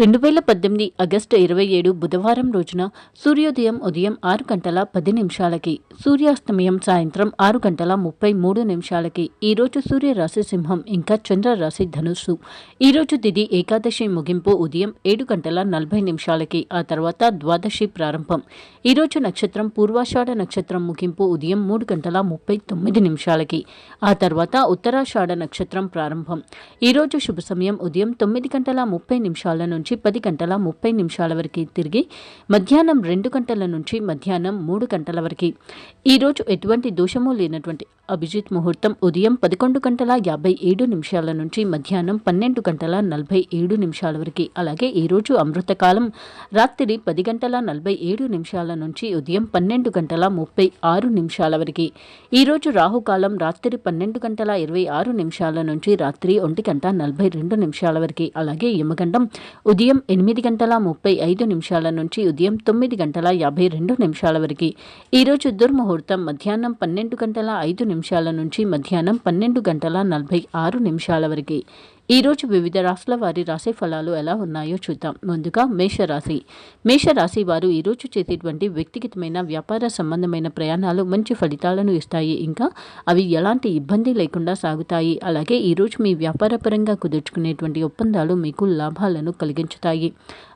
రెండు వేల పద్దెనిమిది ఆగస్టు ఇరవై ఏడు బుధవారం రోజున సూర్యోదయం ఉదయం ఆరు గంటల పది నిమిషాలకి సూర్యాస్తమయం సాయంత్రం ఆరు గంటల ముప్పై మూడు నిమిషాలకి. ఈరోజు సూర్యరాశి సింహం ఇంకా చంద్రరాశి ధనుస్సు. ఈరోజు తిది ఏకాదశి ముగింపు ఉదయం ఏడు గంటల నలభై నిమిషాలకి ఆ తర్వాత ద్వాదశి ప్రారంభం. ఈరోజు నక్షత్రం పూర్వాషాఢ నక్షత్రం ముగింపు ఉదయం మూడు గంటల ముప్పై తొమ్మిది నిమిషాలకి ఆ తర్వాత ఉత్తరాషాఢ నక్షత్రం ప్రారంభం. ఈరోజు శుభ సమయం ఉదయం తొమ్మిది గంటల ముప్పై నిమిషాల నుంచి పది గంటల ముప్పై నిమిషాల వరకు తిరిగి మధ్యాహ్నం రెండు గంటల నుంచి మధ్యాహ్నం మూడు గంటల వరకు. ఈరోజు ఎటువంటి దోషము లేనటువంటి అభిజిత్ ముహూర్తం ఉదయం పదకొండు గంటల యాభై ఏడు నిమిషాల నుంచి మధ్యాహ్నం పన్నెండు గంటల నలభై ఏడు నిమిషాల వరకు. అలాగే ఈరోజు అమృతకాలం. రాత్రి పది గంటల నలభై ఏడు నిమిషాల నుంచి ఉదయం పన్నెండు గంటల ముప్పై ఆరు నిమిషాల వరకు. ఈరోజు రాహుకాలం రాత్రి పన్నెండు గంటల ఇరవై ఆరు నిమిషాల నుంచి రాత్రి ఒంటి గంట నలభై రెండు నిమిషాల వరకు. అలాగే యమగండం ఉదయం ఎనిమిది గంటల ముప్పై ఐదు నిమిషాల నుంచి ఉదయం తొమ్మిది గంటల యాభై రెండు నిమిషాల వరకు. ఈరోజు దుర్ముహూర్తం మధ్యాహ్నం పన్నెండు గంటల ఐదు నిమిషాల నుంచి మధ్యాహ్నం పన్నెండు గంటల నలభై ఆరు నిమిషాల వరకు. ఈరోజు వివిధ రాశుల వారి రాశి ఫలాలు ఎలా ఉన్నాయో చూద్దాం. ముందుగా మేషరాశి. మేషరాశి వారు ఈరోజు చేసేటువంటి వ్యక్తిగతమైన వ్యాపార సంబంధమైన ప్రయాణాలు మంచి ఫలితాలను ఇస్తాయి. ఇంకా అవి ఎలాంటి ఇబ్బంది లేకుండా సాగుతాయి. అలాగే ఈరోజు మీ వ్యాపారపరంగా కుదుర్చుకునేటువంటి ఒప్పందాలు మీకు లాభాలను కలిగించుతాయి.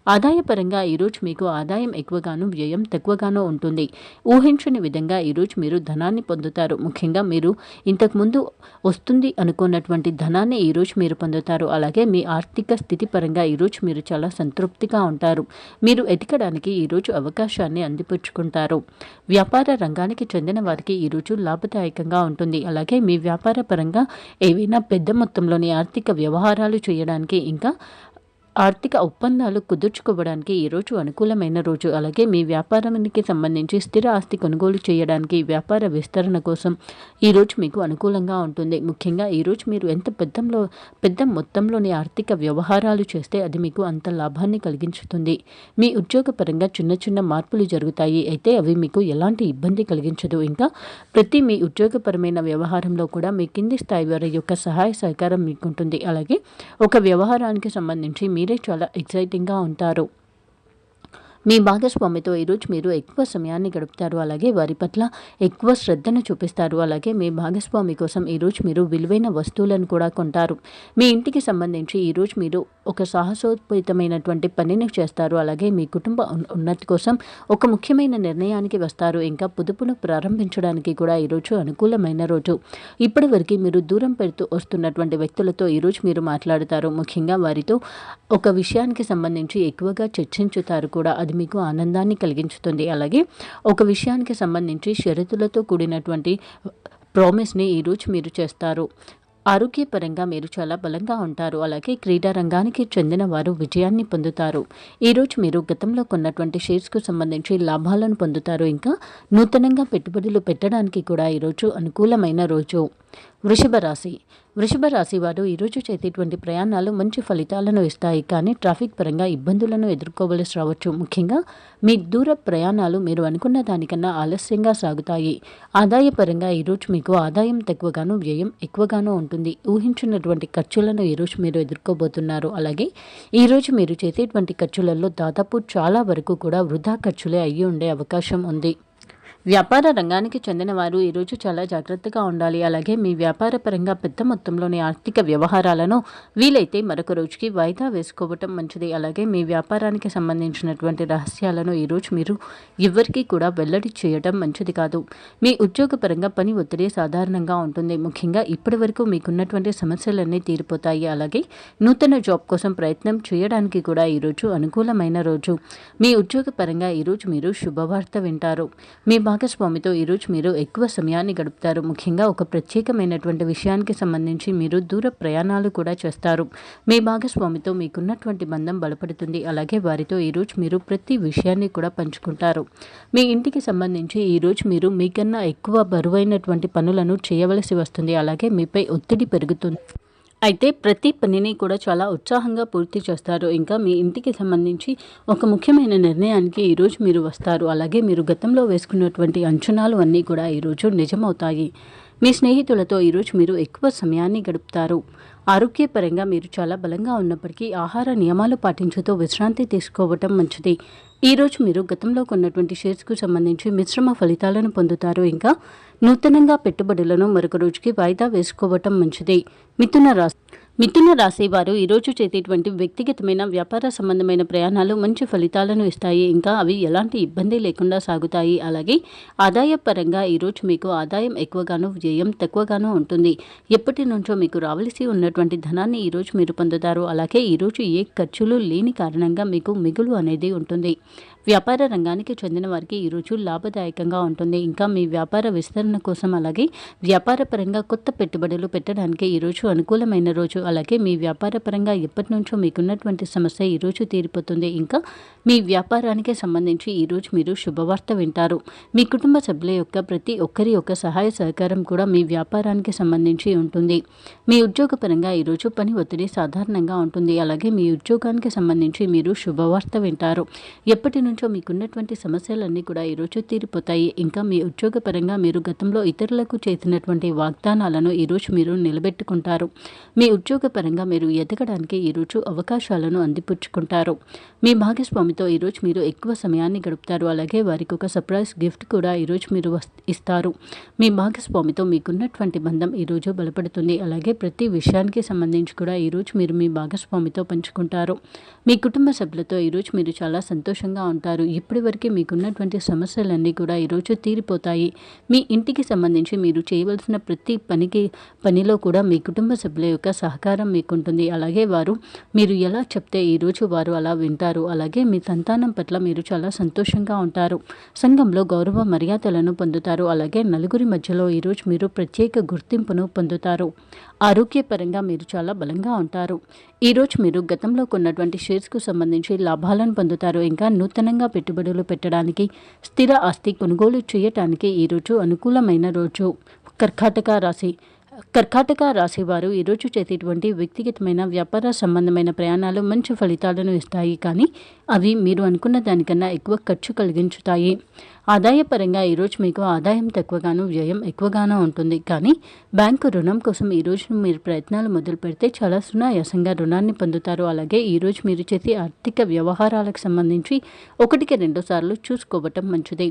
ఆదాయపరంగా ఈరోజు మీకు ఆదాయం ఎక్కువగాను వ్యయం తక్కువగానో ఉంటుంది. ఊహించని విధంగా ఈరోజు మీరు ధనాన్ని పొందుతారు. ముఖ్యంగా మీరు ఇంతకుముందు వస్తుంది అనుకున్నటువంటి ధనాన్ని ఈరోజు మీరు పొందుతారు. అలాగే మీ ఆర్థిక స్థితి పరంగా ఈరోజు మీరు చాలా సంతృప్తిగా ఉంటారు. మీరు ఎదగడానికి ఈరోజు అవకాశాన్ని అందిపుచ్చుకుంటారు. వ్యాపార రంగానికి చెందిన వారికి ఈరోజు లాభదాయకంగా ఉంటుంది. అలాగే మీ వ్యాపార పరంగా ఏవైనా పెద్ద మొత్తంలోని ఆర్థిక వ్యవహారాలు చేయడానికి ఇంకా ఆర్థిక ఒప్పందాలు కుదుర్చుకోవడానికి ఈరోజు అనుకూలమైన రోజు. అలాగే మీ వ్యాపారానికి సంబంధించి స్థిర ఆస్తి కొనుగోలు చేయడానికి వ్యాపార విస్తరణ కోసం ఈరోజు మీకు అనుకూలంగా ఉంటుంది. ముఖ్యంగా ఈరోజు మీరు ఎంత పెద్దంలో పెద్ద మొత్తంలోని ఆర్థిక వ్యవహారాలు చేస్తే అది మీకు అంత లాభాన్ని కలిగించుతుంది. మీ ఉద్యోగపరంగా చిన్న చిన్న మార్పులు జరుగుతాయి. అయితే అవి మీకు ఎలాంటి ఇబ్బంది కలిగించదు. ఇంకా ప్రతి మీ ఉద్యోగపరమైన వ్యవహారంలో కూడా మీ కింది స్థాయి వారి యొక్క సహాయ సహకారం మీకు ఉంటుంది అలాగే ఒక వ్యవహారానికి సంబంధించి మీరే చాలా ఎక్సైటింగ్గా ఉంటారు. మీ భాగస్వామితో ఈరోజు మీరు ఎక్కువ సమయాన్ని గడుపుతారు. అలాగే వారి పట్ల ఎక్కువ శ్రద్ధను చూపిస్తారు. అలాగే మీ భాగస్వామి కోసం ఈరోజు మీరు విలువైన వస్తువులను కూడా కొంటారు. మీ ఇంటికి సంబంధించి ఈరోజు మీరు ఒక సాహసోపేతమైనటువంటి పనిని చేస్తారు. అలాగే మీ కుటుంబ ఉన్నతి కోసం ఒక ముఖ్యమైన నిర్ణయానికి వస్తారు. ఇంకా పొదుపును ప్రారంభించడానికి కూడా ఈరోజు అనుకూలమైన రోజు. ఇప్పటివరకు మీరు దూరం పెడుతూ వస్తున్నటువంటి వ్యక్తులతో ఈరోజు మీరు మాట్లాడతారు. ముఖ్యంగా వారితో ఒక విషయానికి సంబంధించి ఎక్కువగా చర్చించుతారు కూడా. అది మీకు ఆనందాన్ని కలిగించుతుంది. అలాగే ఒక విషయానికి సంబంధించి షరతులతో కూడినటువంటి ప్రామిస్ని ఈరోజు మీరు చేస్తారు. ఆరోగ్యపరంగా మీరు చాలా బలంగా ఉంటారు. అలాగే క్రీడా రంగానికి చెందిన వారు విజయాన్ని పొందుతారు. ఈరోజు మీరు గతంలో కొన్నటువంటి షేర్స్కు సంబంధించి లాభాలను పొందుతారు. ఇంకా నూతనంగా పెట్టుబడులు పెట్టడానికి కూడా ఈరోజు అనుకూలమైన రోజు. వృషభ రాశి. వృషభ రాశి వారు ఈరోజు చేసేటువంటి ప్రయాణాలు మంచి ఫలితాలను ఇస్తాయి. కానీ ట్రాఫిక్ పరంగా ఇబ్బందులను ఎదుర్కోవలసి రావచ్చు. ముఖ్యంగా మీ దూర ప్రయాణాలు మీరు అనుకున్న దానికన్నా ఆలస్యంగా సాగుతాయి. ఆదాయపరంగా ఈరోజు మీకు ఆదాయం తక్కువగాను వ్యయం ఎక్కువగానూ ఉంటుంది. ఊహించినటువంటి ఖర్చులను ఈరోజు మీరు ఎదుర్కోబోతున్నారు. అలాగే ఈరోజు మీరు చేసేటువంటి ఖర్చులలో దాదాపు చాలా వరకు కూడా వృధా ఖర్చులే అయ్యి ఉండే అవకాశం ఉంది. వ్యాపార రంగానికి చెందిన వారు ఈరోజు చాలా జాగ్రత్తగా ఉండాలి. అలాగే మీ వ్యాపార పరంగా పెద్ద మొత్తంలోని ఆర్థిక వ్యవహారాలను వీలైతే మరొక రోజుకి వాయిదా వేసుకోవటం మంచిది. అలాగే మీ వ్యాపారానికి సంబంధించినటువంటి రహస్యాలను ఈరోజు మీరు ఎవరికీ కూడా వెల్లడి చేయడం మంచిది కాదు. మీ ఉద్యోగపరంగా పని ఒత్తిడి సాధారణంగా ఉంటుంది. ముఖ్యంగా ఇప్పటి వరకు మీకున్నటువంటి సమస్యలన్నీ తీరిపోతాయి. అలాగే నూతన జాబ్ కోసం ప్రయత్నం చేయడానికి కూడా ఈరోజు అనుకూలమైన రోజు. మీ ఉద్యోగపరంగా ఈరోజు మీరు శుభవార్త వింటారు. మీ భాగస్వామితో ఈరోజు మీరు ఎక్కువ సమయాన్ని గడుపుతారు. ముఖ్యంగా ఒక ప్రత్యేకమైనటువంటి విషయానికి సంబంధించి మీరు దూర ప్రయాణాలు కూడా చేస్తారు. మీ భాగస్వామితో మీకున్నటువంటి బంధం బలపడుతుంది. అలాగే వారితో ఈరోజు మీరు ప్రతి విషయాన్ని కూడా పంచుకుంటారు. మీ ఇంటికి సంబంధించి ఈరోజు మీరు మీకన్నా ఎక్కువ బరువైనటువంటి పనులను చేయవలసి వస్తుంది. అలాగే మీపై ఒత్తిడి పెరుగుతుంది. అయితే ప్రతి పనిని కూడా చాలా ఉత్సాహంగా పూర్తి చేస్తారు. ఇంకా మీ ఇంటికి సంబంధించి ఒక ముఖ్యమైన నిర్ణయానికి ఈరోజు మీరు వస్తారు. అలాగే మీరు గతంలో వేసుకున్నటువంటి అంచనాలు అన్నీ కూడా ఈరోజు నిజమవుతాయి. మీ స్నేహితులతో ఈరోజు మీరు ఎక్కువ సమయాన్ని గడుపుతారు. ఆరోగ్యపరంగా మీరు చాలా బలంగా ఉన్నప్పటికీ ఆహార నియమాలు పాటించుతూ విశ్రాంతి తీసుకోవటం మంచిది. ఈరోజు మీరు గతంలో కొన్నటువంటి షేర్స్కు సంబంధించి మిశ్రమ ఫలితాలను పొందుతారు. ఇంకా నూతనంగా పెట్టుబడులను మరొక రోజుకి వాయిదా వేసుకోవటం మంచిది. మిథున రాశి. మిథున రాశి వారు ఈరోజు చేసేటువంటి వ్యక్తిగతమైన వ్యాపార సంబంధమైన ప్రయాణాలు మంచి ఫలితాలను ఇస్తాయి. ఇంకా అవి ఎలాంటి ఇబ్బంది లేకుండా సాగుతాయి. అలాగే ఆదాయ పరంగా ఈరోజు మీకు ఆదాయం ఎక్కువగాను వ్యయం తక్కువగాను ఉంటుంది. ఎప్పటి నుంచో మీకు రావలసి ఉన్నటువంటి ధనాన్ని ఈరోజు మీరు పొందుతారు. అలాగే ఈరోజు ఏ ఖర్చులు లేని కారణంగా మీకు మిగులు అనేది ఉంటుంది. వ్యాపార రంగానికి చెందిన వారికి ఈరోజు లాభదాయకంగా ఉంటుంది. ఇంకా మీ వ్యాపార విస్తరణ కోసం అలాగే వ్యాపార పరంగా కొత్త పెట్టుబడులు పెట్టడానికి ఈరోజు అనుకూలమైన రోజు. అలాగే మీ వ్యాపార పరంగా ఎప్పటి నుంచో మీకున్నటువంటి సమస్య ఈరోజు తీరిపోతుంది. ఇంకా మీ వ్యాపారానికి సంబంధించి ఈరోజు మీరు శుభవార్త వింటారు. మీ కుటుంబ సభ్యుల యొక్క ప్రతి ఒక్కరి యొక్క సహాయ సహకారం కూడా మీ వ్యాపారానికి సంబంధించి ఉంటుంది. మీ ఉద్యోగపరంగా ఈరోజు పని ఒత్తిడి సాధారణంగా ఉంటుంది. అలాగే మీ ఉద్యోగానికి సంబంధించి మీరు శుభవార్త వింటారు. ఎప్పటి నుంచో మీకున్నటువంటి సమస్యలన్నీ కూడా ఈరోజు తీరిపోతాయి. ఇంకా మీ ఉద్యోగపరంగా మీరు గతంలో ఇతరులకు చేసినటువంటి వాగ్దానాలను ఈరోజు మీరు నిలబెట్టుకుంటారు. మీ ఉద్యోగపరంగా మీరు ఎదగడానికి ఈరోజు అవకాశాలను అందిపుచ్చుకుంటారు. మీ భాగస్వామితో ఈరోజు మీరు ఎక్కువ సమయాన్ని గడుపుతారు. అలాగే వారికి ఒక సర్ప్రైజ్ గిఫ్ట్ కూడా ఈరోజు మీరు ఇస్తారు. మీ భాగస్వామితో మీకున్నటువంటి బంధం ఈరోజు బలపడుతుంది. అలాగే ప్రతి విషయానికి సంబంధించి కూడా ఈరోజు మీరు మీ భాగస్వామితో పంచుకుంటారు. మీ కుటుంబ సభ్యులతో ఈరోజు మీరు చాలా సంతోషంగా ఉంటారు ఇప్పటి వరకు మీకున్నటువంటి సమస్యలన్నీ కూడా ఈరోజు తీరిపోతాయి. మీ ఇంటికి సంబంధించి మీరు చేయవలసిన ప్రతి పనికి పనిలో కూడా మీ కుటుంబ సభ్యుల యొక్క సహకారం మీకుంటుంది. అలాగే వారు మీరు ఎలా చెప్తే ఈరోజు వారు అలా వింటారు. అలాగే మీ సంతానం పట్ల మీరు చాలా సంతోషంగా ఉంటారు. సంఘంలో గౌరవ మర్యాదలను పొందుతారు. అలాగే నలుగురి మధ్యలో ఈరోజు మీరు ప్రత్యేక గుర్తింపును పొందుతారు. ఆరోగ్యపరంగా మీరు చాలా బలంగా ఉంటారు. ఈరోజు మీరు గతంలో కొన్నటువంటి షేర్స్కు సంబంధించి లాభాలను పొందుతారు. ఇంకా నూతన అదనంగా పెట్టుబడులు పెట్టడానికి స్థిర ఆస్తి కొనుగోలు చేయటానికి ఈరోజు అనుకూలమైన రోజు. కర్కాటక రాశి కర్కాటక రాశివారు ఈరోజు చేసేటువంటి వ్యక్తిగతమైన వ్యాపార సంబంధమైన ప్రయాణాలు మంచి ఫలితాలను ఇస్తాయి. కానీ అవి మీరు అనుకున్న దానికన్నా ఎక్కువ ఖర్చు కలిగించుతాయి. ఆదాయపరంగా ఈరోజు మీకు ఆదాయం తక్కువగాను వ్యయం ఎక్కువగానూ ఉంటుంది. కానీ బ్యాంకు రుణం కోసం ఈరోజు మీరు ప్రయత్నాలు మొదలు పెడితే చాలా సునాయాసంగా రుణాన్ని పొందుతారు. అలాగే ఈరోజు మీరు చేసే ఆర్థిక వ్యవహారాలకు సంబంధించి ఒకటికి రెండు సార్లు చూసుకోవటం మంచిది.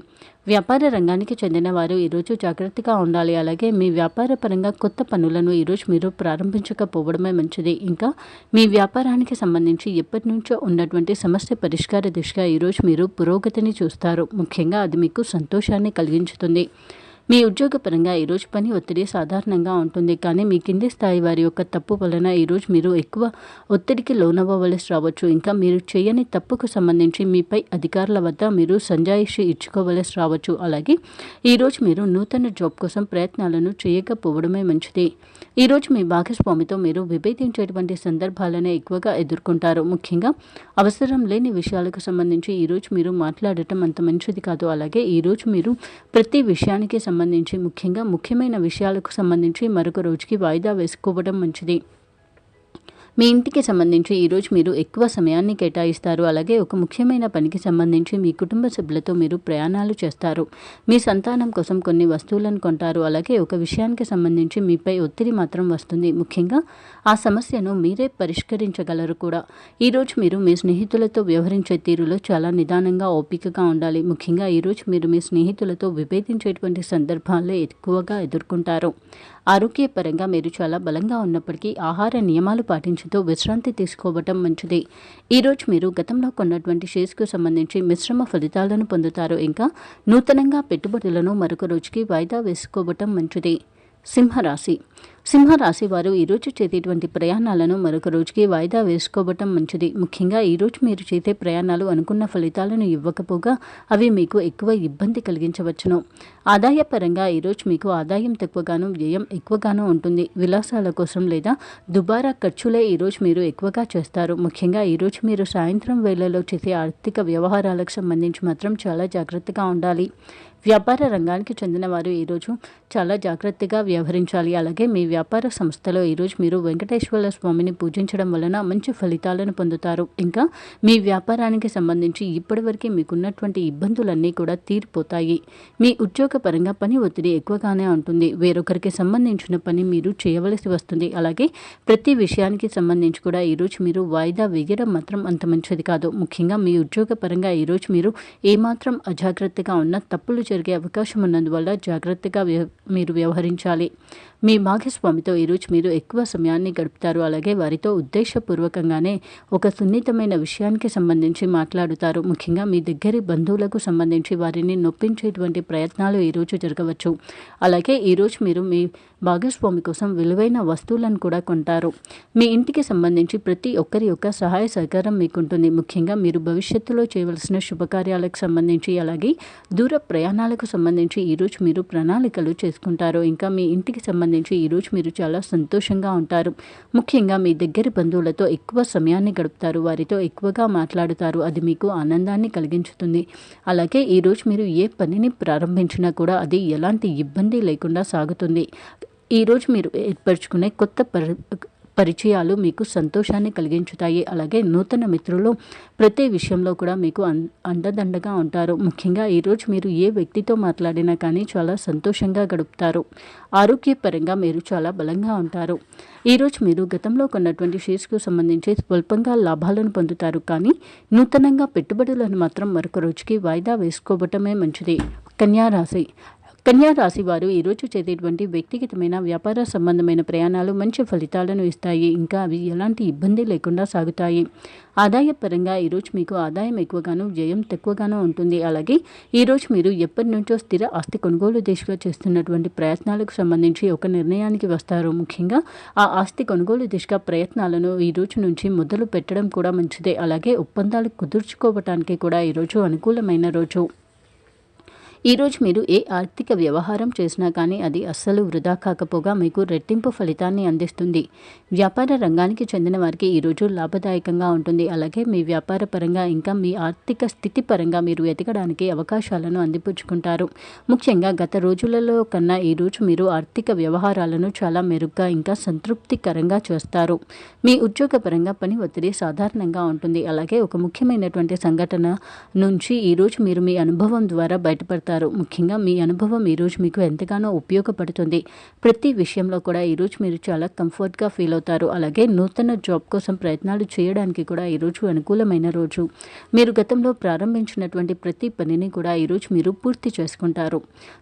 వ్యాపార రంగానికి చెందిన వారు ఈరోజు జాగ్రత్తగా ఉండాలి. అలాగే మీ వ్యాపార పరంగా కొత్త పనులను ఈరోజు మీరు ప్రారంభించకపోవడమే మంచిది. ఇంకా మీ వ్యాపారానికి సంబంధించి ఎప్పటి నుంచో ఉన్నటువంటి సమస్య పరిష్కార దిశగా ఈరోజు మీరు పురోగతిని చూస్తారు. ముఖ్యంగా అది మీకు సంతోషాన్ని కలిగించుతుంది. మీ ఉద్యోగపరంగా ఈరోజు పని ఒత్తిడి సాధారణంగా ఉంటుంది. కానీ మీ కింది స్థాయి వారి యొక్క తప్పు వలన ఈరోజు మీరు ఎక్కువ ఒత్తిడికి లోనవ్వవలసి రావచ్చు. ఇంకా మీరు చేయని తప్పుకు సంబంధించి మీపై అధికారుల వద్ద మీరు సంజాయిషి ఇచ్చుకోవలసి రావచ్చు. అలాగే ఈరోజు మీరు నూతన జాబ్ కోసం ప్రయత్నాలను చేయకపోవడమే మంచిది. ఈరోజు మీ భాగస్వామితో మీరు విభేదించేటువంటి సందర్భాలనే ఎక్కువగా ఎదుర్కొంటారు. ముఖ్యంగా అవసరం లేని విషయాలకు సంబంధించి ఈరోజు మీరు మాట్లాడటం అంత మంచిది కాదు. అలాగే ఈరోజు మీరు ప్రతి విషయానికి సంబంధించి సంబంధించి ముఖ్యంగా ముఖ్యమైన విషయాలకు సంబంధించి మరొక రోజుకి వాయిదా వేసుకోవడం మంచిది. మీ ఇంటికి సంబంధించి ఈరోజు మీరు ఎక్కువ సమయాన్ని కేటాయిస్తారు. అలాగే ఒక ముఖ్యమైన పనికి సంబంధించి మీ కుటుంబ సభ్యులతో మీరు ప్రయాణాలు చేస్తారు. మీ సంతానం కోసం కొన్ని వస్తువులను కొంటారు. అలాగే ఒక విషయానికి సంబంధించి మీపై ఒత్తిడి మాత్రం వస్తుంది. ముఖ్యంగా ఆ సమస్యను మీరే పరిష్కరించగలరు కూడా. ఈరోజు మీరు మీ స్నేహితులతో వ్యవహరించే తీరులో చాలా నిదానంగా ఓపికగా ఉండాలి. ముఖ్యంగా ఈరోజు మీరు మీ స్నేహితులతో విభేదించేటువంటి సందర్భాల్లో ఎక్కువగా ఎదుర్కొంటారు. ఆరోగ్యపరంగా మీరు చాలా బలంగా ఉన్నప్పటికీ ఆహార నియమాలు పాటించుతూ విశ్రాంతి తీసుకోవటం మంచిది. ఈరోజు మీరు గతంలో కొన్నటువంటి షేర్స్కు సంబంధించి మిశ్రమ ఫలితాలను పొందుతారు. ఇంకా నూతనంగా పెట్టుబడులను మరొక రోజుకి వాయిదా వేసుకోవటం మంచిది. సింహరాశి సింహరాశి వారు ఈరోజు చేసేటువంటి ప్రయాణాలను మరొక రోజుకి వాయిదా వేసుకోవటం మంచిది. ముఖ్యంగా ఈరోజు మీరు చేసే ప్రయాణాలు అనుకున్న ఫలితాలను ఇవ్వకపోగా అవి మీకు ఎక్కువ ఇబ్బంది కలిగించవచ్చును. ఆదాయపరంగా ఈరోజు మీకు ఆదాయం తక్కువగాను వ్యయం ఎక్కువగాను ఉంటుంది. విలాసాల కోసం లేదా దుబారా ఖర్చులే ఈరోజు మీరు ఎక్కువగా చేస్తారు. ముఖ్యంగా ఈరోజు మీరు సాయంత్రం వేళలో చేసే ఆర్థిక వ్యవహారాలకు సంబంధించి మాత్రం చాలా జాగ్రత్తగా ఉండాలి. వ్యాపార రంగానికి చెందిన వారు ఈరోజు చాలా జాగ్రత్తగా వ్యవహరించాలి. అలాగే మీ వ్యాపార సంస్థలో ఈరోజు మీరు వెంకటేశ్వర స్వామిని పూజించడం వలన మంచి ఫలితాలను పొందుతారు. ఇంకా మీ వ్యాపారానికి సంబంధించి ఇప్పటివరకు మీకున్నటువంటి ఇబ్బందులన్నీ కూడా తీరిపోతాయి. మీ ఉద్యోగ పరంగా పని ఒత్తిడి ఎక్కువగానే ఉంటుంది. వేరొకరికి సంబంధించిన పని మీరు చేయవలసి వస్తుంది. అలాగే ప్రతి విషయానికి సంబంధించి కూడా ఈరోజు మీరు వాయిదా వేయడం మాత్రం అంత మంచిది కాదు. ముఖ్యంగా మీ ఉద్యోగ పరంగా ఈరోజు మీరు ఏమాత్రం అజాగ్రత్తగా ఉన్న తప్పులు జరిగే అవకాశం ఉన్నందువల్ల జాగ్రత్తగా మీరు వ్యవహరించాలి. మీ భాగస్వామితో ఈరోజు మీరు ఎక్కువ సమయాన్ని గడుపుతారు. అలాగే వారితో ఉద్దేశపూర్వకంగానే ఒక సున్నితమైన విషయానికి సంబంధించి మాట్లాడుతారు. ముఖ్యంగా మీ దగ్గరి బంధువులకు సంబంధించి వారిని నొప్పించేటువంటి ప్రయత్నాలు ఈరోజు జరగవచ్చు. అలాగే ఈరోజు మీరు మీ భాగస్వామి కోసం విలువైన వస్తువులను కూడా కొంటారు. మీ ఇంటికి సంబంధించి ప్రతి ఒక్కరి యొక్క సహాయ సహకారం మీకుంటుంది. ముఖ్యంగా మీరు భవిష్యత్తులో చేయవలసిన శుభకార్యాలకు సంబంధించి అలాగే దూర ప్రయాణాలకు సంబంధించి ఈరోజు మీరు ప్రణాళికలు చేసుకుంటారు. ఇంకా మీ ఇంటికి సంబంధించి ఈరోజు మీరు చాలా సంతోషంగా ఉంటారు. ముఖ్యంగా మీ దగ్గరి బంధువులతో ఎక్కువ సమయాన్ని గడుపుతారు. వారితో ఎక్కువగా మాట్లాడుతారు. అది మీకు ఆనందాన్ని కలిగించుతుంది. అలాగే ఈరోజు మీరు ఏ పనిని ప్రారంభించినా కూడా అది ఎలాంటి ఇబ్బంది లేకుండా సాగుతుంది. ఈరోజు మీరు ఏర్పరచుకునే కొత్త పరి పరిచయాలు మీకు సంతోషాన్ని కలిగించుతాయి. అలాగే నూతన మిత్రులు ప్రతి విషయంలో కూడా మీకు అండదండగా ఉంటారు. ముఖ్యంగా ఈరోజు మీరు ఏ వ్యక్తితో మాట్లాడినా కానీ చాలా సంతోషంగా గడుపుతారు. ఆరోగ్యపరంగా మీరు చాలా బలంగా ఉంటారు. ఈరోజు మీరు గతంలో కొన్నటువంటి షేర్స్కు సంబంధించి స్వల్పంగా లాభాలను పొందుతారు. కానీ నూతనంగా పెట్టుబడులను మాత్రం మరొక రోజుకి వాయిదా వేసుకోవటమే మంచిది. కన్యారాశి కన్యా రాశి వారు ఈరోజు చేసేటువంటి వ్యక్తిగతమైన వ్యాపార సంబంధమైన ప్రయాణాలు మంచి ఫలితాలను ఇస్తాయి. ఇంకా అవి ఎలాంటి ఇబ్బంది లేకుండా సాగుతాయి. ఆదాయపరంగా ఈరోజు మీకు ఆదాయం ఎక్కువగాను వ్యయం తక్కువగానూ ఉంటుంది. అలాగే ఈరోజు మీరు ఎప్పటి నుంచో స్థిర ఆస్తి కొనుగోలు దిశగా చేస్తున్నటువంటి ప్రయత్నాలకు సంబంధించి ఒక నిర్ణయానికి వస్తారు. ముఖ్యంగా ఆ ఆస్తి కొనుగోలు దిశగా ప్రయత్నాలను ఈ రోజు నుంచి మొదలు పెట్టడం కూడా మంచిదే. అలాగే ఒప్పందాలు కుదుర్చుకోవటానికి కూడా ఈరోజు అనుకూలమైన రోజు. ఈరోజు మీరు ఏ ఆర్థిక వ్యవహారం చేసినా కానీ అది అస్సలు వృధా కాకపోగా మీకు రెట్టింపు ఫలితాన్ని అందిస్తుంది. వ్యాపార రంగానికి చెందిన వారికి ఈరోజు లాభదాయకంగా ఉంటుంది. అలాగే మీ వ్యాపార పరంగా ఇంకా మీ ఆర్థిక స్థితి పరంగా మీరు ఎదగడానికి అవకాశాలను అందిపుచ్చుకుంటారు. ముఖ్యంగా గత రోజులలో కన్నా ఈరోజు మీరు ఆర్థిక వ్యవహారాలను చాలా మెరుగ్గా ఇంకా సంతృప్తికరంగా చేస్తారు. మీ ఉద్యోగ పరంగా పని ఒత్తిడి సాధారణంగా ఉంటుంది. అలాగే ఒక ముఖ్యమైనటువంటి సంఘటన నుంచి ఈరోజు మీరు మీ అనుభవం ద్వారా బయటపడతారు. చేస్తారు ముఖ్యంగా మీ అనుభవం ఈరోజు మీకు ఎంతగానో ఉపయోగపడుతుంది. ప్రతి విషయంలో కూడా ఈరోజు మీరు చాలా కంఫర్ట్గా ఫీల్ అవుతారు. అలాగే నూతన జాబ్ కోసం ప్రయత్నాలు చేయడానికి కూడా ఈరోజు అనుకూలమైన రోజు. మీరు గతంలో ప్రారంభించినటువంటి ప్రతి పనిని కూడా ఈరోజు మీరు పూర్తి చేసుకుంటారు.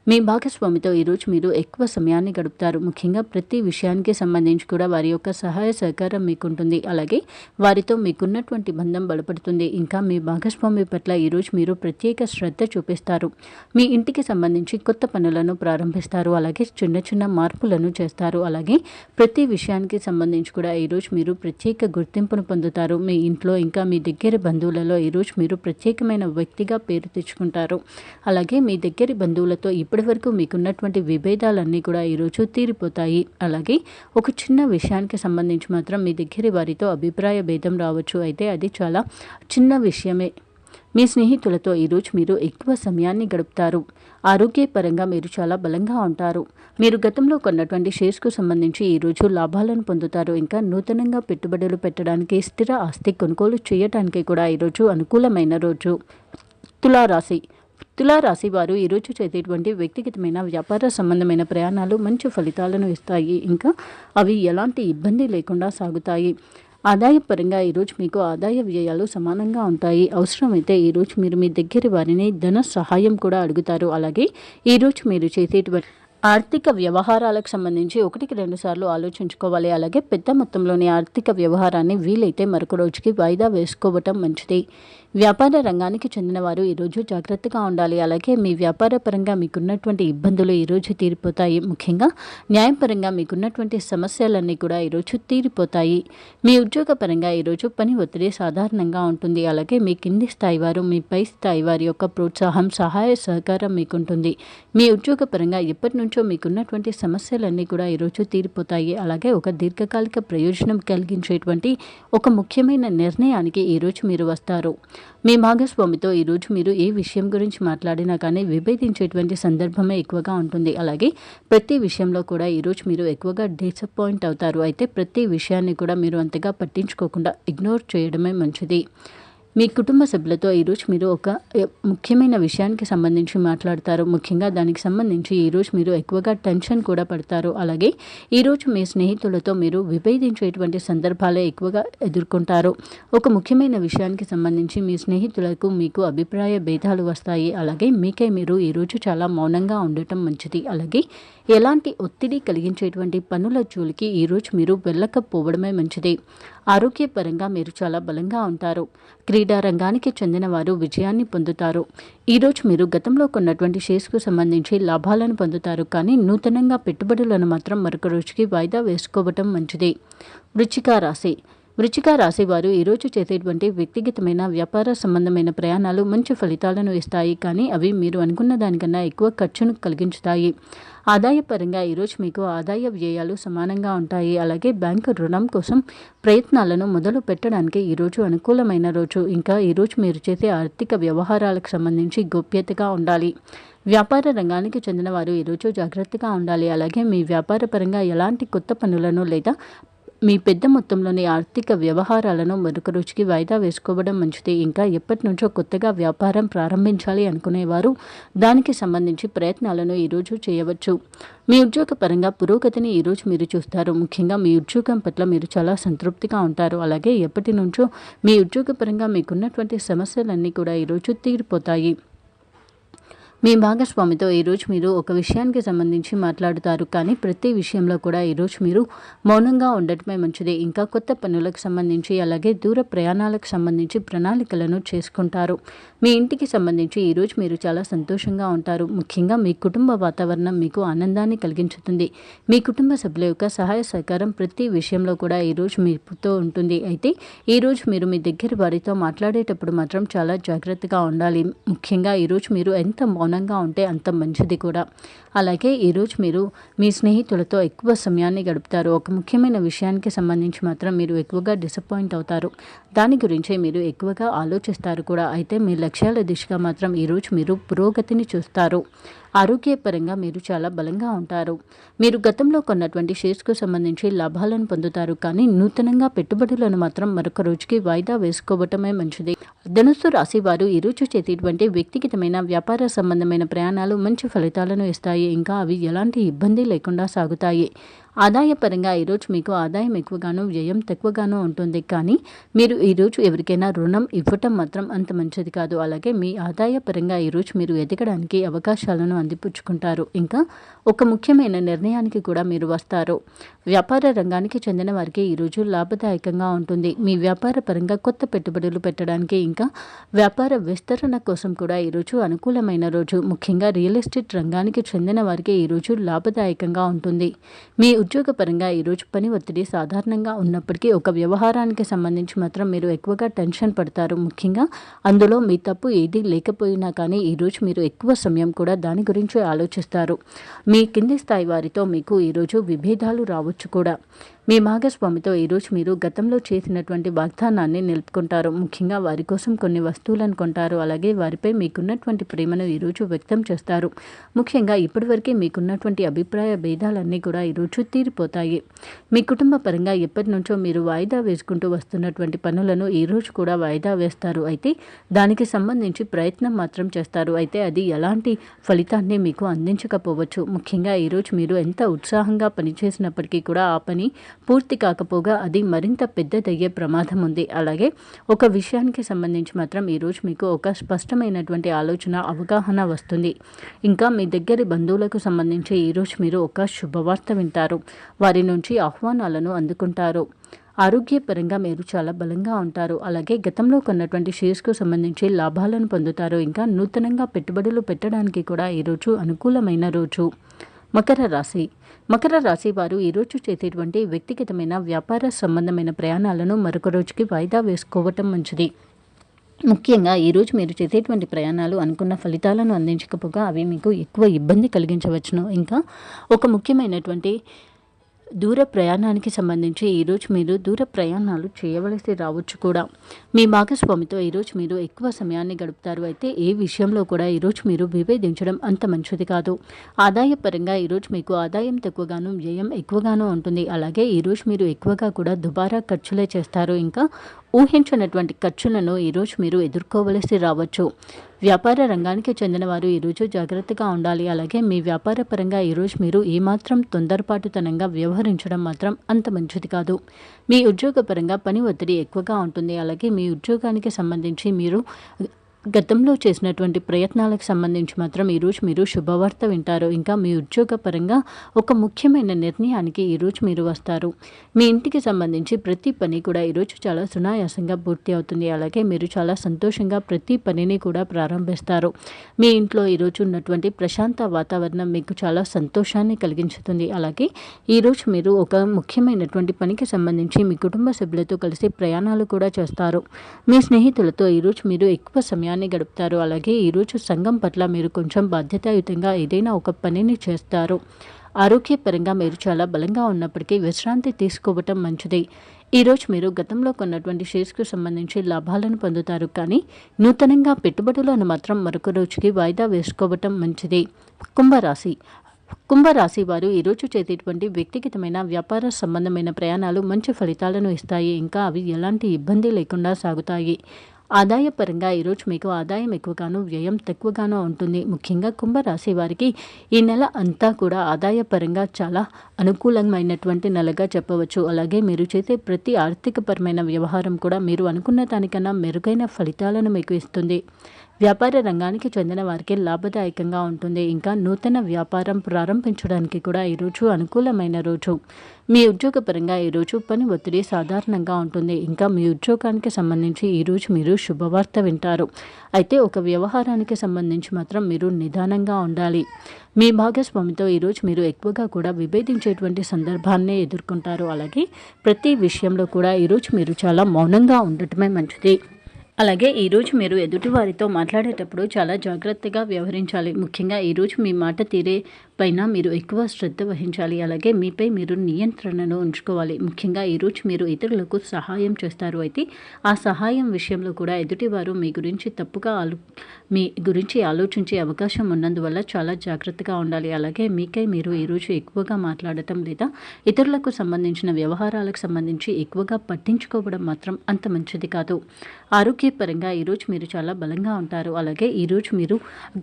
మీ భాగస్వామితో ఈరోజు మీరు ఎక్కువ సమయాన్ని గడుపుతారు. ముఖ్యంగా ప్రతి విషయానికి సంబంధించి కూడా వారి యొక్క సహాయ సహకారం మీకుంటుంది. అలాగే వారితో మీకున్నటువంటి బంధం బలపడుతుంది. ఇంకా మీ భాగస్వామి పట్ల ఈరోజు మీరు ప్రత్యేక శ్రద్ధ చూపిస్తారు. మీ ఇంటికి సంబంధించి కొత్త పనులను ప్రారంభిస్తారు. అలాగే చిన్న చిన్న మార్పులను చేస్తారు. అలాగే ప్రతి విషయానికి సంబంధించి కూడా ఈరోజు మీరు ప్రత్యేక గుర్తింపును పొందుతారు. మీ ఇంట్లో ఇంకా మీ దగ్గర బంధువులలో ఈరోజు మీరు ప్రత్యేకమైన వ్యక్తిగా పేరు తెచ్చుకుంటారు. అలాగే మీ దగ్గర బంధువులతో ఇప్పటివరకు మీకున్నటువంటి విభేదాలన్నీ కూడా ఈరోజు తీరిపోతాయి. అలాగే ఒక చిన్న విషయానికి సంబంధించి మాత్రం మీ దగ్గర వారితో అభిప్రాయ భేదం రావచ్చు. అయితే అది చాలా చిన్న విషయమే. మీ స్నేహితులతో ఈరోజు మీరు ఎక్కువ సమయాన్ని గడుపుతారు. ఆరోగ్యపరంగా మీరు చాలా బలంగా ఉంటారు. మీరు గతంలో కొన్నటువంటి షేర్స్కు సంబంధించి ఈరోజు లాభాలను పొందుతారు. ఇంకా నూతనంగా పెట్టుబడులు పెట్టడానికి స్థిర ఆస్తి కొనుగోలు చేయడానికి కూడా ఈరోజు అనుకూలమైన రోజు. తులారాశి. తులారాశి వారు ఈరోజు చేసేటువంటి వ్యక్తిగతమైన వ్యాపార సంబంధమైన ప్రయాణాలు మంచి ఫలితాలను ఇస్తాయి. ఇంకా అవి ఎలాంటి ఇబ్బంది లేకుండా సాగుతాయి. ఆదాయపరంగా ఈరోజు మీకు ఆదాయ వ్యయాలు సమానంగా ఉంటాయి. అవసరమైతే ఈరోజు మీరు మీ దగ్గర వారిని ధన సహాయం కూడా అడుగుతారు. అలాగే ఈరోజు మీరు చేసేటువంటి ఆర్థిక వ్యవహారాలకు సంబంధించి ఒకటికి రెండు సార్లు ఆలోచించుకోవాలి. అలాగే పెద్ద మొత్తంలోని ఆర్థిక వ్యవహారాన్ని వీలైతే మరొక రోజుకి వాయిదా వేసుకోవటం మంచిది. వ్యాపార రంగానికి చెందిన వారు ఈరోజు జాగ్రత్తగా ఉండాలి. అలాగే మీ వ్యాపార పరంగా మీకున్నటువంటి ఇబ్బందులు ఈరోజు తీరిపోతాయి. ముఖ్యంగా న్యాయపరంగా మీకున్నటువంటి సమస్యలన్నీ కూడా ఈరోజు తీరిపోతాయి. మీ ఉద్యోగ పరంగా ఈరోజు పని ఒత్తిడి సాధారణంగా ఉంటుంది. అలాగే మీ కింది స్థాయి వారు మీ పై స్థాయి వారి యొక్క ప్రోత్సాహం సహాయ సహకారం మీకుంటుంది. మీ ఉద్యోగ పరంగా ఎప్పటి నుంచో మీకున్నటువంటి సమస్యలన్నీ కూడా ఈరోజు తీరిపోతాయి. అలాగే ఒక దీర్ఘకాలిక ప్రయోజనం కలిగించేటువంటి ఒక ముఖ్యమైన నిర్ణయానికి ఈరోజు మీరు వస్తారు. మీ భాగస్వామితో ఈరోజు మీరు ఏ విషయం గురించి మాట్లాడినా కానీ విభేదించేటువంటి సందర్భమే ఎక్కువగా ఉంటుంది. అలాగే ప్రతి విషయంలో కూడా ఈరోజు మీరు ఎక్కువగా డిసప్పాయింట్ అవుతారు. అయితే ప్రతి విషయాన్ని కూడా మీరు అంతగా పట్టించుకోకుండా ఇగ్నోర్ చేయడమే మంచిది. మీ కుటుంబ సభ్యులతో ఈరోజు మీరు ఒక ముఖ్యమైన విషయానికి సంబంధించి మాట్లాడతారు. ముఖ్యంగా దానికి సంబంధించి ఈరోజు మీరు ఎక్కువగా టెన్షన్ కూడా పడతారు. అలాగే ఈరోజు మీ స్నేహితులతో మీరు విభేదించేటువంటి సందర్భాలే ఎక్కువగా ఎదుర్కొంటారు. ఒక ముఖ్యమైన విషయానికి సంబంధించి మీ స్నేహితులకు మీకు అభిప్రాయ భేదాలు వస్తాయి. అలాగే మీకే మీరు ఈరోజు చాలా మౌనంగా ఉండటం మంచిది. అలాగే ఎలాంటి ఒత్తిడి కలిగించేటువంటి పనుల జోలికి ఈరోజు మీరు వెళ్ళకపోవడమే మంచిది. ఆరోగ్యపరంగా మీరు చాలా బలంగా ఉంటారు. క్రీడా రంగానికి చెందిన వారు విజయాన్ని పొందుతారు. ఈరోజు మీరు గతంలో కొన్నటువంటి షేర్స్కు సంబంధించి లాభాలను పొందుతారు కానీ నూతనంగా పెట్టుబడులను మాత్రం మరొక రోజుకి వాయిదా వేసుకోవటం మంచిది. వృచ్చిక రాశి. వృచ్చిక రాశివారు ఈరోజు చేసేటువంటి వ్యక్తిగతమైన వ్యాపార సంబంధమైన ప్రయాణాలు మంచి ఫలితాలను ఇస్తాయి. కానీ అవి మీరు అనుకున్న దానికన్నా ఎక్కువ ఖర్చును కలిగించుతాయి. ఆదాయపరంగా ఈరోజు మీకు ఆదాయ వ్యయాలు సమానంగా ఉంటాయి. అలాగే బ్యాంకు రుణం కోసం ప్రయత్నాలను మొదలు పెట్టడానికి ఈరోజు అనుకూలమైన రోజు. ఇంకా ఈరోజు మీరు చేసే ఆర్థిక వ్యవహారాలకు సంబంధించి గోప్యతగా ఉండాలి. వ్యాపార రంగానికి చెందిన వారు ఈరోజు జాగ్రత్తగా ఉండాలి. అలాగే మీ వ్యాపార పరంగా ఎలాంటి కొత్త పనులను లేదా మీ పెద్ద మొత్తంలోని ఆర్థిక వ్యవహారాలను మరొక రోజుకి వాయిదా వేసుకోవడం మంచిది. ఇంకా ఎప్పటి నుంచో కొత్తగా వ్యాపారం ప్రారంభించాలి అనుకునేవారు దానికి సంబంధించి ప్రయత్నాలను ఈరోజు చేయవచ్చు. మీ ఉద్యోగ పరంగా పురోగతిని ఈరోజు మీరు చూస్తారు. ముఖ్యంగా మీ ఉద్యోగం పట్ల మీరు చాలా సంతృప్తిగా ఉంటారు. అలాగే ఎప్పటి నుంచో మీ ఉద్యోగపరంగా మీకున్నటువంటి సమస్యలన్నీ కూడా ఈరోజు తీరిపోతాయి. మీ భాగస్వామితో ఈరోజు మీరు ఒక విషయానికి సంబంధించి మాట్లాడుతారు. కానీ ప్రతి విషయంలో కూడా ఈరోజు మీరు మౌనంగా ఉండటమే మంచిది. ఇంకా కొత్త పనులకు సంబంధించి అలాగే దూర ప్రయాణాలకు సంబంధించి ప్రణాళికలను చేసుకుంటారు. మీ ఇంటికి సంబంధించి ఈరోజు మీరు చాలా సంతోషంగా ఉంటారు. ముఖ్యంగా మీ కుటుంబ వాతావరణం మీకు ఆనందాన్ని కలిగించుతుంది. మీ కుటుంబ సభ్యుల యొక్క సహాయ సహకారం ప్రతి విషయంలో కూడా ఈరోజు మీతో ఉంటుంది. అయితే ఈరోజు మీరు మీ దగ్గర వారితో మాట్లాడేటప్పుడు మాత్రం చాలా జాగ్రత్తగా ఉండాలి. ముఖ్యంగా ఈరోజు మీరు ఎంత మౌనంగా ఉంటే అంత మంచిది కూడా. అలాగే ఈరోజు మీరు మీ స్నేహితులతో ఎక్కువ సమయాన్ని గడుపుతారు. ఒక ముఖ్యమైన విషయానికి సంబంధించి మాత్రం మీరు ఎక్కువగా డిసప్పాయింట్ అవుతారు. దాని గురించి మీరు ఎక్కువగా ఆలోచిస్తారు కూడా. అయితే మీ లక్ష్యాల దిశగా మాత్రం ఈరోజు మీరు పురోగతిని చూస్తారు. ఆరోగ్యపరంగా మీరు చాలా బలంగా ఉంటారు. మీరు గతంలో కొన్నటువంటి షేర్స్కు సంబంధించి లాభాలను పొందుతారు. కానీ నూతనంగా పెట్టుబడులను మాత్రం మరొక రోజుకి వాయిదా వేసుకోవటమే మంచిది. ధనుస్సు రాశి వారు ఈరోజు చేసేటువంటి వ్యక్తిగతమైన వ్యాపార సంబంధమైన ప్రయాణాలు మంచి ఫలితాలను ఇస్తాయి. ఇంకా అవి ఎలాంటి ఇబ్బంది లేకుండా సాగుతాయి. ఆదాయపరంగా ఈరోజు మీకు ఆదాయం ఎక్కువగాను వ్యయం తక్కువగానూ ఉంటుంది. కానీ మీరు ఈరోజు ఎవరికైనా రుణం ఇవ్వటం మాత్రం అంత మంచిది కాదు. అలాగే మీ ఆదాయపరంగా ఈరోజు మీరు ఎదగడానికి అవకాశాలను అందిపుచ్చుకుంటారు. ఇంకా ఒక ముఖ్యమైన నిర్ణయానికి కూడా మీరు వస్తారు. వ్యాపార రంగానికి చెందిన వారికి ఈరోజు లాభదాయకంగా ఉంటుంది. మీ వ్యాపార పరంగా కొత్త పెట్టుబడులు పెట్టడానికి ఇంకా వ్యాపార విస్తరణ కోసం కూడా ఈరోజు అనుకూలమైన రోజు. ముఖ్యంగా రియల్ ఎస్టేట్ రంగానికి చెందిన వారికి ఈరోజు లాభదాయకంగా ఉంటుంది. మీ ఉద్యోగపరంగా ఈరోజు పని ఒత్తిడి సాధారణంగా ఉన్నప్పటికీ ఒక వ్యవహారానికి సంబంధించి మాత్రం మీరు ఎక్కువగా టెన్షన్ పడతారు. ముఖ్యంగా అందులో మీ తప్పు ఏది లేకపోయినా కానీ ఈరోజు మీరు ఎక్కువ సమయం కూడా దాని గురించి ఆలోచిస్తారు. మీ కింది స్థాయి వారితో మీకు ఈరోజు విభేదాలు రావచ్చు కూడా. మీ భాగస్వామితో ఈరోజు మీరు గతంలో చేసినటువంటి వాగ్దానాన్ని నిలుపుకుంటారు. ముఖ్యంగా వారి కోసం కొన్ని వస్తువులను కొంటారు. అలాగే వారిపై మీకున్నటువంటి ప్రేమను ఈరోజు వ్యక్తం చేస్తారు. ముఖ్యంగా ఇప్పటివరకే మీకున్నటువంటి అభిప్రాయ భేదాలన్నీ కూడా ఈరోజు తీరిపోతాయి. మీ కుటుంబ పరంగా ఎప్పటి నుంచో మీరు వాయిదా వేసుకుంటూ వస్తున్నటువంటి పనులను ఈరోజు కూడా వాయిదా వేస్తారు. అయితే దానికి సంబంధించి ప్రయత్నం మాత్రం చేస్తారు. అయితే అది ఎలాంటి ఫలితాన్ని మీకు అందించకపోవచ్చు. ముఖ్యంగా ఈరోజు మీరు ఎంత ఉత్సాహంగా పనిచేసినప్పటికీ కూడా ఆ పని పూర్తి కాకపోగా అది మరింత పెద్దదయ్యే ప్రమాదం ఉంది. అలాగే ఒక విషయానికి సంబంధించి మాత్రం ఈరోజు మీకు ఒక స్పష్టమైనటువంటి ఆలోచన అవగాహన వస్తుంది. ఇంకా మీ దగ్గర బంధువులకు సంబంధించి ఈరోజు మీరు ఒక శుభవార్త వింటారు. వారి నుంచి ఆహ్వానాలను అందుకుంటారు. ఆరోగ్యపరంగా మీరు చాలా బలంగా ఉంటారు. అలాగే గతంలో కొన్నటువంటి షేర్స్కు సంబంధించి లాభాలను పొందుతారు. ఇంకా నూతనంగా పెట్టుబడులు పెట్టడానికి కూడా ఈరోజు అనుకూలమైన రోజు. మకర రాశి. మకర రాశి వారు ఈరోజు చేసేటువంటి వ్యక్తిగతమైన వ్యాపార సంబంధమైన ప్రయాణాలను మరొక రోజుకి వాయిదా వేసుకోవటం మంచిది. ముఖ్యంగా ఈరోజు మీరు చేసేటువంటి ప్రయాణాలు అనుకున్న ఫలితాలను అందించకపోగా అవి మీకు ఎక్కువ ఇబ్బంది కలిగించవచ్చును. ఇంకా ఒక ముఖ్యమైనటువంటి దూర ప్రయాణానికి సంబంధించి ఈరోజు మీరు దూర ప్రయాణాలు చేయవలసి రావచ్చు కూడా. మీ భాగస్వామితో ఈరోజు మీరు ఎక్కువ సమయాన్ని గడుపుతారు. అయితే ఏ విషయంలో కూడా ఈరోజు మీరు విభేదించడం అంత మంచిది కాదు. ఆదాయపరంగా ఈరోజు మీకు ఆదాయం తక్కువగాను వ్యయం ఎక్కువగాను ఉంటుంది. అలాగే ఈరోజు మీరు ఎక్కువగా కూడా దుబారా ఖర్చులే చేస్తారు. ఇంకా ఊహించినటువంటి ఖర్చులను ఈరోజు మీరు ఎదుర్కోవలసి రావచ్చు. వ్యాపార రంగానికి చెందిన వారు ఈరోజు జాగ్రత్తగా ఉండాలి. అలాగే మీ వ్యాపార పరంగా ఈరోజు మీరు ఏమాత్రం తొందరపాటుతనంగా వ్యవహరించడం మాత్రం అంత మంచిది కాదు. మీ ఉద్యోగపరంగా పని ఒత్తిడి ఎక్కువగా ఉంటుంది. అలాగే మీ ఉద్యోగానికి సంబంధించి మీరు గతంలో చేసినటువంటి ప్రయత్నాలకు సంబంధించి మాత్రం ఈరోజు మీరు శుభవార్త వింటారు. ఇంకా మీ ఉద్యోగ పరంగా ఒక ముఖ్యమైన నిర్ణయానికి ఈరోజు మీరు వస్తారు. మీ ఇంటికి సంబంధించి ప్రతి పని కూడా ఈరోజు చాలా సునాయాసంగా పూర్తి అవుతుంది. అలాగే మీరు చాలా సంతోషంగా ప్రతి పనిని కూడా ప్రారంభిస్తారు. మీ ఇంట్లో ఈరోజు ఉన్నటువంటి ప్రశాంత వాతావరణం మీకు చాలా సంతోషాన్ని కలిగించుతుంది. అలాగే ఈరోజు మీరు ఒక ముఖ్యమైనటువంటి పనికి సంబంధించి మీ కుటుంబ సభ్యులతో కలిసి ప్రయాణాలు కూడా చేస్తారు. మీ స్నేహితులతో ఈరోజు మీరు ఎక్కువ సమయాన్ని సమయాన్ని గడుపుతారు. అలాగే ఈరోజు సంఘం పట్ల మీరు కొంచెం బాధ్యతాయుతంగా ఏదైనా ఒక పనిని చేస్తారు. ఆరోగ్యపరంగా మీరు చాలా బలంగా ఉన్నప్పటికీ విశ్రాంతి తీసుకోవటం మంచిది. ఈరోజు మీరు గతంలో కొన్నటువంటి షేర్స్కు సంబంధించి లాభాలను పొందుతారు. కానీ నూతనంగా పెట్టుబడులను మాత్రం మరొక రోజుకి వాయిదా వేసుకోవటం మంచిది. కుంభరాశి. కుంభరాశి వారు ఈరోజు చేసేటువంటి వ్యక్తిగతమైన వ్యాపార సంబంధమైన ప్రయాణాలు మంచి ఫలితాలను ఇస్తాయి. ఇంకా అవి ఎలాంటి ఇబ్బంది లేకుండా సాగుతాయి. ఆదాయపరంగా ఈరోజు మీకు ఆదాయం ఎక్కువగాను వ్యయం తక్కువగానూ ఉంటుంది. ముఖ్యంగా కుంభరాశి వారికి ఈ నెల అంతా కూడా ఆదాయపరంగా చాలా అనుకూలమైనటువంటి నెలగా చెప్పవచ్చు. అలాగే మీరు చేసే ప్రతి ఆర్థికపరమైన వ్యవహారం కూడా మీరు అనుకున్న దానికన్నా మెరుగైన ఫలితాలను మీకు ఇస్తుంది. వ్యాపార రంగానికి చెందిన వారికి లాభదాయకంగా ఉంటుంది. ఇంకా నూతన వ్యాపారం ప్రారంభించడానికి కూడా ఈరోజు అనుకూలమైన రోజు. మీ ఉద్యోగపరంగా ఈరోజు పని ఒత్తిడి సాధారణంగా ఉంటుంది. ఇంకా మీ ఉద్యోగానికి సంబంధించి ఈరోజు మీరు శుభవార్త వింటారు. అయితే ఒక వ్యవహారానికి సంబంధించి మాత్రం మీరు నిదానంగా ఉండాలి. మీ భాగస్వామితో ఈరోజు మీరు ఎక్కువగా కూడా విభేదించేటువంటి సందర్భాన్నే ఎదుర్కొంటారు. అలాగే ప్రతి విషయంలో కూడా ఈరోజు మీరు చాలా మౌనంగా ఉండటమే మంచిది. అలాగే ఈరోజు మీరు ఎదుటివారితో మాట్లాడేటప్పుడు చాలా జాగ్రత్తగా వ్యవహరించాలి. ముఖ్యంగా ఈరోజు మీ మాట తీరే పైన మీరు ఎక్కువ శ్రద్ధ వహించాలి. అలాగే మీపై మీరు నియంత్రణను ఉంచుకోవాలి. ముఖ్యంగా ఈరోజు మీరు ఇతరులకు సహాయం చేస్తారు. అయితే ఆ సహాయం విషయంలో కూడా ఎదుటివారు మీ గురించి తప్పుగా ఆలో మీ గురించి ఆలోచించే అవకాశం ఉన్నందువల్ల చాలా జాగ్రత్తగా ఉండాలి. అలాగే మీకై మీరు ఈరోజు ఎక్కువగా మాట్లాడటం లేదా ఇతరులకు సంబంధించిన వ్యవహారాలకు సంబంధించి ఎక్కువగా పట్టించుకోవడం మాత్రం అంత మంచిది కాదు. ఆరోగ్యపరంగా ఈరోజు మీరు చాలా బలంగా ఉంటారు. అలాగే ఈరోజు మీరు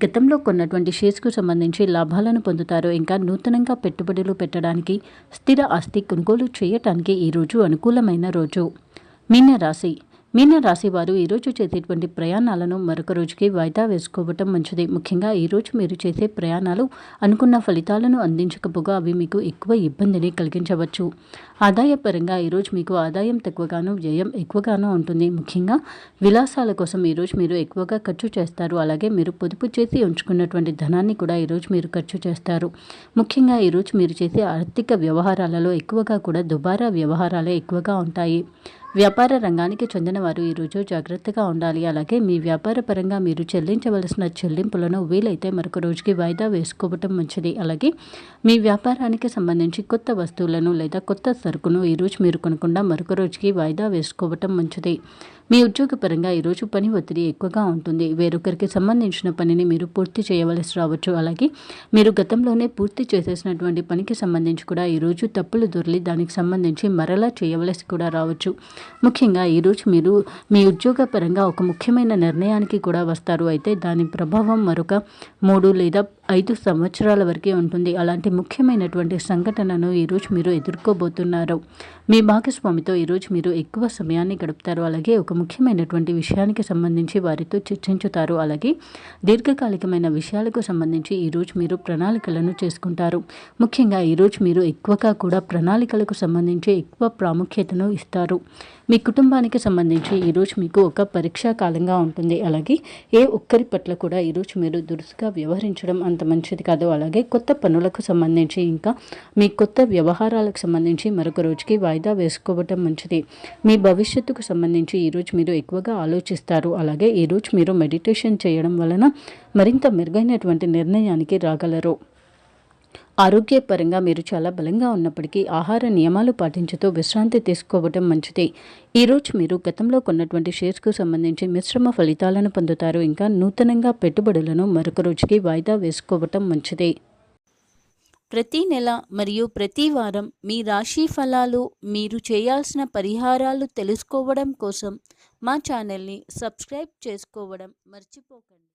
గతంలో కొన్నటువంటి షేర్స్కు సంబంధించి లాభాలను పొందుతారు. ఇంకా నూతనంగా పెట్టుబడులు పెట్టడానికి స్థిర ఆస్తి కొనుగోలు చేయటానికి ఈరోజు అనుకూలమైన రోజు. మీన రాశి వారు ఈరోజు చేసేటువంటి ప్రయాణాలను మరొక రోజుకి వాయిదా వేసుకోవటం మంచిది. ముఖ్యంగా ఈరోజు మీరు చేసే ప్రయాణాలు అనుకున్న ఫలితాలను అందించకపోగా అవి మీకు ఎక్కువ ఇబ్బందిని కలిగించవచ్చు. ఆదాయపరంగా ఈరోజు మీకు ఆదాయం తక్కువగాను వ్యయం ఎక్కువగాను ఉంటుంది. ముఖ్యంగా విలాసాల కోసం ఈరోజు మీరు ఎక్కువగా ఖర్చు చేస్తారు. అలాగే మీరు పొదుపు చేసి ఉంచుకున్నటువంటి ధనాన్ని కూడా ఈరోజు మీరు ఖర్చు చేస్తారు. ముఖ్యంగా ఈరోజు మీరు చేసే ఆర్థిక వ్యవహారాలలో ఎక్కువగా కూడా దుబారా వ్యవహారాలే ఎక్కువగా ఉంటాయి. వ్యాపార రంగానికి చెందిన వారు ఈరోజు జాగ్రత్తగా ఉండాలి. అలాగే మీ వ్యాపార పరంగా మీరు చెల్లించవలసిన చెల్లింపులను వీలైతే మరొక రోజుకి వాయిదా వేసుకోవటం మంచిది. అలాగే మీ వ్యాపారానికి సంబంధించి కొత్త వస్తువులను లేదా కొత్త సరుకును ఈరోజు మీరు కొనకుండా మరొక రోజుకి వాయిదా వేసుకోవటం మంచిది. మీ ఉద్యోగపరంగా ఈరోజు పని ఒత్తిడి ఎక్కువగా ఉంటుంది. వేరొకరికి సంబంధించిన పనిని మీరు పూర్తి చేయవలసి రావచ్చు. అలాగే మీరు గతంలోనే పూర్తి చేసేసినటువంటి పనికి సంబంధించి కూడా ఈరోజు తప్పులు దొరికి దానికి సంబంధించి మరలా చేయవలసి కూడా రావచ్చు. ముఖ్యంగా ఈరోజు మీరు మీ ఉద్యోగపరంగా ఒక ముఖ్యమైన నిర్ణయానికి కూడా వస్తారు. అయితే దాని ప్రభావం మరొక మూడు లేదా ఐదు సంవత్సరాల వరకే ఉంటుంది. అలాంటి ముఖ్యమైనటువంటి సంఘటనను ఈరోజు మీరు ఎదుర్కోబోతున్నారు. మీ భాగస్వామితో ఈరోజు మీరు ఎక్కువ సమయాన్ని గడుపుతారు. అలాగే ఒక ముఖ్యమైనటువంటి విషయానికి సంబంధించి వారితో చర్చించుతారు. అలాగే దీర్ఘకాలికమైన విషయాలకు సంబంధించి ఈరోజు మీరు ప్రణాళికలను చేసుకుంటారు. ముఖ్యంగా ఈరోజు మీరు ఎక్కువగా కూడా ప్రణాళికలకు సంబంధించి ఎక్కువ ప్రాముఖ్యతను ఇస్తారు. మీ కుటుంబానికి సంబంధించి ఈరోజు మీకు ఒక పరీక్షా కాలంగా ఉంటుంది. అలాగే ఏ ఒక్కరి పట్ల కూడా ఈరోజు మీరు దురుసుగా వ్యవహరించడం అంత మంచిది కాదు. అలాగే కొత్త పనులకు సంబంధించి ఇంకా మీ కొత్త వ్యవహారాలకు సంబంధించి మరొక రోజుకి వాయిదా వేసుకోవటం మంచిది. మీ భవిష్యత్తుకు సంబంధించి ఈరోజు మీరు ఎక్కువగా ఆలోచిస్తారు. అలాగే ఈరోజు మీరు మెడిటేషన్ చేయడం వలన మరింత మెరుగైనటువంటి నిర్ణయానికి రాగలరు. ఆరోగ్యపరంగా మీరు చాలా బలంగా ఉన్నప్పటికీ ఆహార నియమాలు పాటించుతూ విశ్రాంతి తీసుకోవటం మంచిది. ఈరోజు మీరు గతంలో కొన్నటువంటి షేర్స్కు సంబంధించి మిశ్రమ ఫలితాలను పొందుతారు. ఇంకా నూతనంగా పెట్టుబడులను మరొక రోజుకి వాయిదా వేసుకోవటం మంచిది. ప్రతి నెల మరియు ప్రతి వారం మీ రాశి ఫలాలు మీరు చేయాల్సిన పరిహారాలు తెలుసుకోవడం కోసం మా ఛానల్ని సబ్స్క్రైబ్ చేసుకోవడం మర్చిపోకండి.